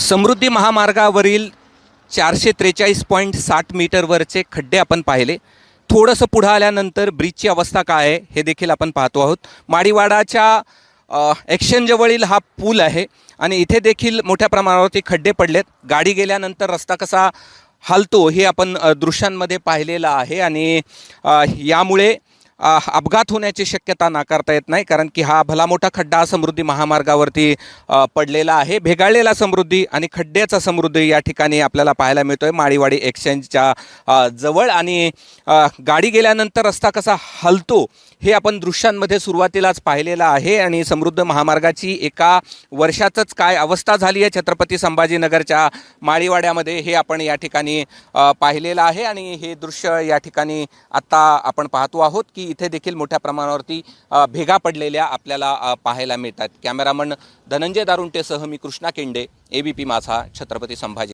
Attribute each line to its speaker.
Speaker 1: समृद्धी महामार्गावरील चारशे त्रेचाळीस पॉईंट साठ मीटरवरचे खड्डे आपण पाहिले. थोडंसं पुढं आल्यानंतर ब्रिजची अवस्था काय आहे हे देखील आपण पाहतो आहोत. माडीवाडाच्या अ, हा पूल आहे आणि इथे देखील मोठ्या प्रमाणावरती खड्डे पडलेत. गाडी गेल्यानंतर रस्ता कसा हलतो हे आपण दृश्यांमध्ये पाहिलेलं आहे आणि यामुळे अपघात होण्याची शक्यता नाकारता येत नाही कारण की हा भला मोठा खड्डा समृद्धी महामार्गावरती पडलेला आहे. भेगाळलेला समृद्धी आणि खड्ड्याचा समृद्धी या ठिकाणी आपल्याला पाहायला मिळतो आहे माळीवाडी एक्सचेंजच्या जवळ आणि गाडी गेल्यानंतर रस्ता कसा हलतो हे आपण दृश्यांमध्ये सुरुवातीलाच पाहिलेलं आहे आणि समृद्ध महामार्गाची एका वर्षातच काय अवस्था झाली आहे छत्रपती संभाजीनगरच्या माळीवाड्यामध्ये हे आपण या ठिकाणी पाहिलेलं आहे. आणि हे दृश्य या ठिकाणी आत्ता आपण पाहतो आहोत की इथे देखील मोठ्या प्रमाणावरती भेगा पडलेल्या आपल्याला पाहायला मिळतात. कॅमेरामन धनंजय दारुंटेसह मी कृष्णा केंडे एबीपी माझा छत्रपती संभाजी.